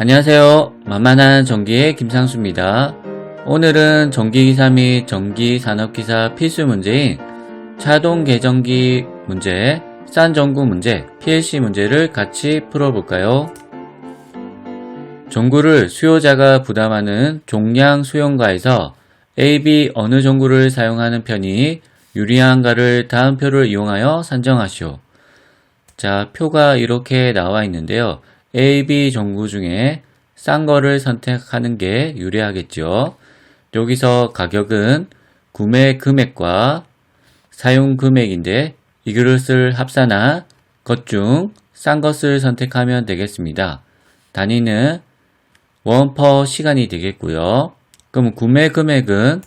안녕하세요. 만만한 전기의 김상수입니다. 오늘은 전기기사 및 전기산업기사 필수 문제인 차동 계정기 문제, 싼 전구 문제, PLC 문제를 같이 풀어볼까요? 전구를 수요자가 부담하는 종량 수용가에서 A, B 어느 전구를 사용하는 편이 유리한가를 다음 표를 이용하여 산정하시오. 자, 표가 이렇게 나와 있는데요. A, B 전구 중에 싼 거를 선택하는 게 유리하겠죠. 여기서 가격은 구매 금액과 사용 금액인데 이 그릇을 합산한 것 중 싼 것을 선택하면 되겠습니다. 단위는 원퍼 시간이 되겠고요. 그럼 구매 금액은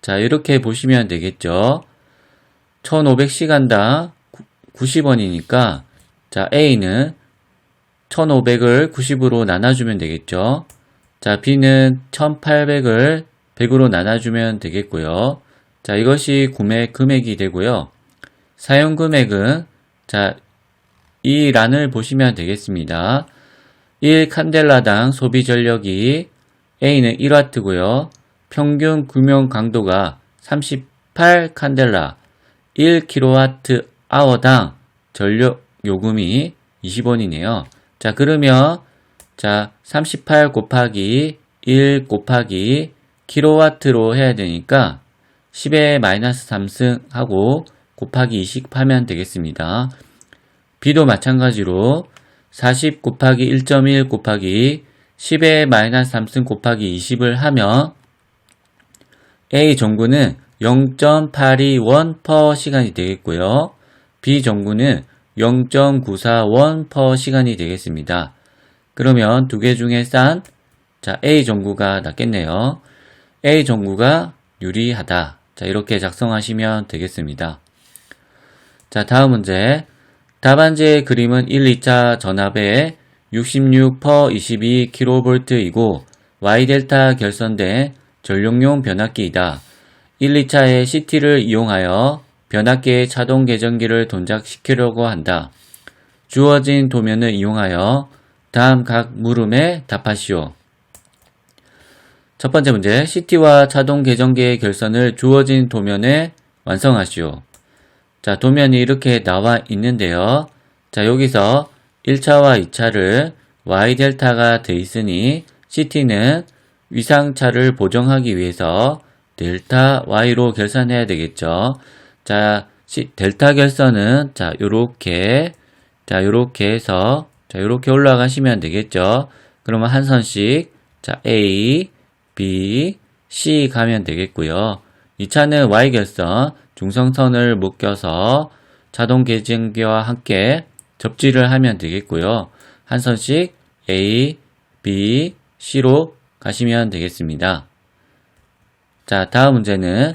자 이렇게 보시면 되겠죠. 1500시간당 90원이니까 자 A는 1500을 90으로 나눠주면 되겠죠. 자 B는 1800을 100으로 나눠주면 되겠고요. 자 이것이 구매 금액이 되고요. 사용 금액은 자 이 란을 보시면 되겠습니다. 1 칸델라당 소비 전력이 A는 1W고요. 평균 구명 강도가 38 칸델라 1kWh당 전력 요금이 20원이네요. 자, 그러면 자, 38 곱하기 1 곱하기 킬로와트로 해야 되니까 10의 마이너스 3승 하고 곱하기 20 하면 되겠습니다. B도 마찬가지로 40 곱하기 1.1 곱하기 10의 마이너스 3승 곱하기 20을 하면 A 전구는 0.821 per 시간이 되겠고요. B 전구는 0.941 per 시간이 되겠습니다. 그러면 두 개 중에 싼 자, A 전구가 낫겠네요. A 전구가 유리하다. 자, 이렇게 작성하시면 되겠습니다. 자, 다음 문제. 답안지의 그림은 1, 2차 전압의 66 per 22 kV이고 Y델타 결선된 전력용 변압기이다. 1, 2차의 CT를 이용하여 변압기의 자동 계전기를 동작시키려고 한다. 주어진 도면을 이용하여 다음 각 물음에 답하시오. 첫 번째 문제, CT와 자동 계전기의 결선을 주어진 도면에 완성하시오. 자, 도면이 이렇게 나와 있는데요. 자, 여기서 1차와 2차를 Y델타가 돼 있으니 CT는 위상차를 보정하기 위해서 델타 Y로 결산해야 되겠죠. 자, 시, 델타 결선은 자, 요렇게 자, 요렇게 해서 자, 요렇게 올라가시면 되겠죠. 그러면 한 선씩 자, A, B, C 가면 되겠고요. 2차는 Y 결선 중성선을 묶여서 자동 계정기와 함께 접지를 하면 되겠고요. 한 선씩 A, B, C로 가시면 되겠습니다. 자, 다음 문제는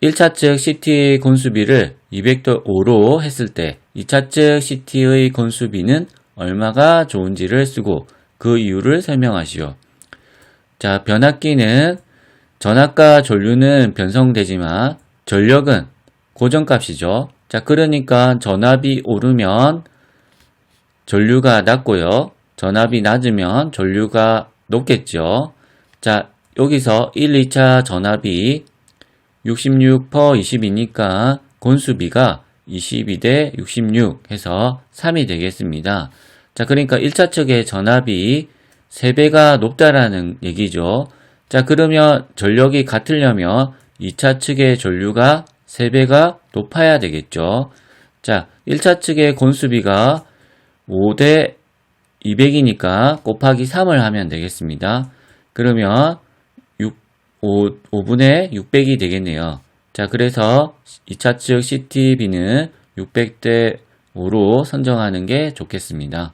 1차 측 CT의 건수비를 200도 5로 했을 때 2차 측 CT의 건수비는 얼마가 좋은지를 쓰고 그 이유를 설명하시오. 자, 변압기는 전압과 전류는 변성되지만 전력은 고정값이죠. 자, 그러니까 전압이 오르면 전류가 낮고요. 전압이 낮으면 전류가 높겠죠. 자, 여기서 1, 2차 전압이 66 per 20이니까 건수비가 22대 66 해서 3이 되겠습니다. 자, 그러니까 1차 측의 전압이 3배가 높다라는 얘기죠. 자, 그러면 전력이 같으려면 2차 측의 전류가 3배가 높아야 되겠죠. 자, 1차 측의 건수비가 5대 200이니까 곱하기 3을 하면 되겠습니다. 그러면 6, 5, 5분의 600이 되겠네요. 자, 그래서 2차 측 CTB는 600대 5로 선정하는 게 좋겠습니다.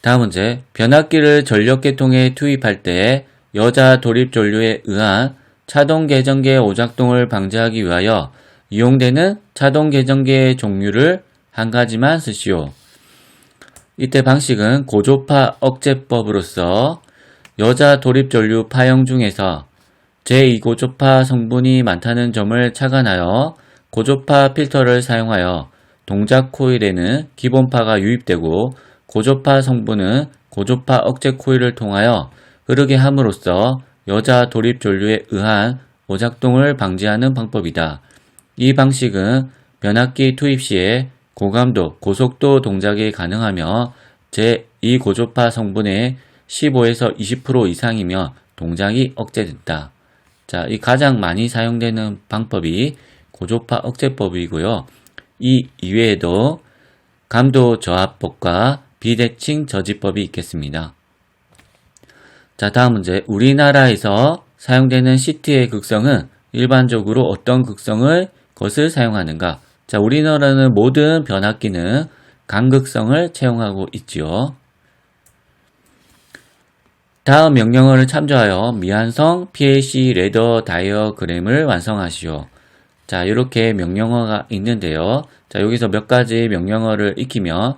다음 문제. 변압기를 전력계통에 투입할 때 여자 도립 전류에 의한 자동 계전기의 오작동을 방지하기 위하여 이용되는 자동 계전기의 종류를 한 가지만 쓰시오. 이때 방식은 고조파 억제법으로서 여자 도립 전류 파형 중에서 제2고조파 성분이 많다는 점을 착안하여 고조파 필터를 사용하여 동작 코일에는 기본파가 유입되고 고조파 성분은 고조파 억제 코일을 통하여 흐르게 함으로써 여자 돌입 전류에 의한 오작동을 방지하는 방법이다. 이 방식은 변압기 투입 시에 고감도, 고속도 동작이 가능하며 제2 고조파 성분의 15에서 20% 이상이면 동작이 억제된다. 자, 이 가장 많이 사용되는 방법이 고조파 억제법이고요. 이 이외에도 감도 저하법과 비대칭 저지법이 있겠습니다. 자, 다음 문제. 우리나라에서 사용되는 시트의 극성은 일반적으로 어떤 극성을 것을 사용하는가? 자, 우리나라는 모든 변압기는 강극성을 채용하고 있지요. 다음 명령어를 참조하여 미완성 PLC 레더 다이어그램을 완성하시오. 자, 이렇게 명령어가 있는데요. 자, 여기서 몇 가지 명령어를 익히면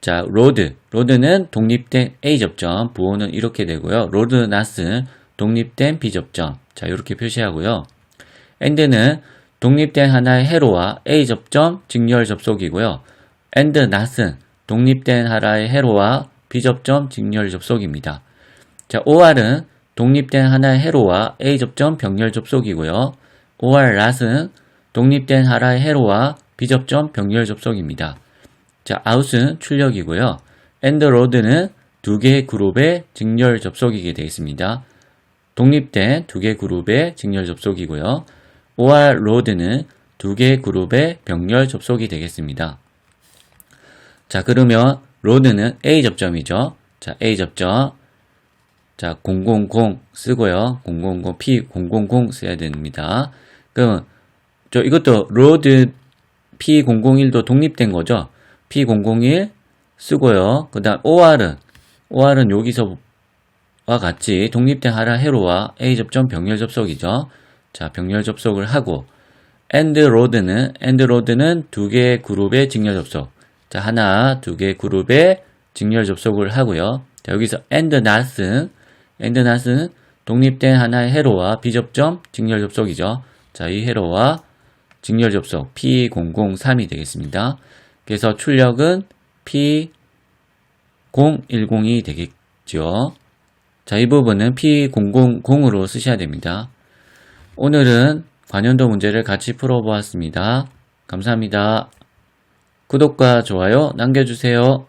자, 로드. 로드는 독립된 A 접점, 부호는 이렇게 되고요. 로드 낫은 독립된 B 접점. 자, 이렇게 표시하고요. 엔드는 독립된 하나의 회로와 A 접점 직렬 접속이고요. 엔드 낫은 독립된 하나의 회로와 B 접점 직렬 접속입니다. 자, OR은 독립된 하나의 회로와 A 접점 병렬 접속이고요. OR 낫은 독립된 하나의 회로와 B 접점 병렬 접속입니다. 자, out은 출력이고요. and load는 두 개의 그룹의 직렬 접속이게 되겠습니다. 독립된 두 개의 그룹의 직렬 접속이고요. or load는 두 개의 그룹의 병렬 접속이 되겠습니다. 자, 그러면 load는 A 접점이죠. 자, A 접점. 자, 000 쓰고요. 000 P000 써야 됩니다. 그럼 저 이것도 로드 P001도 독립된 거죠. P001 쓰고요. 그 다음 OR은 OR은 여기서 와 같이 독립된 하라 회로와 A 접점 병렬 접속이죠. 자, 병렬 접속을 하고 AND 로드는 AND 로드는 두 개의 그룹의 직렬 접속. 자, 하나, 두 개의 그룹의 직렬 접속을 하고요. 자, 여기서 AND NOT은 NOT은 독립된 하나의 회로와 B 접점 직렬 접속이죠. 자, 이 회로와 직렬 접속 P003이 되겠습니다. 그래서 출력은 P0102 되겠죠. 자, 이 부분은 P000으로 쓰셔야 됩니다. 오늘은 관연도 문제를 같이 풀어보았습니다. 감사합니다. 구독과 좋아요 남겨주세요.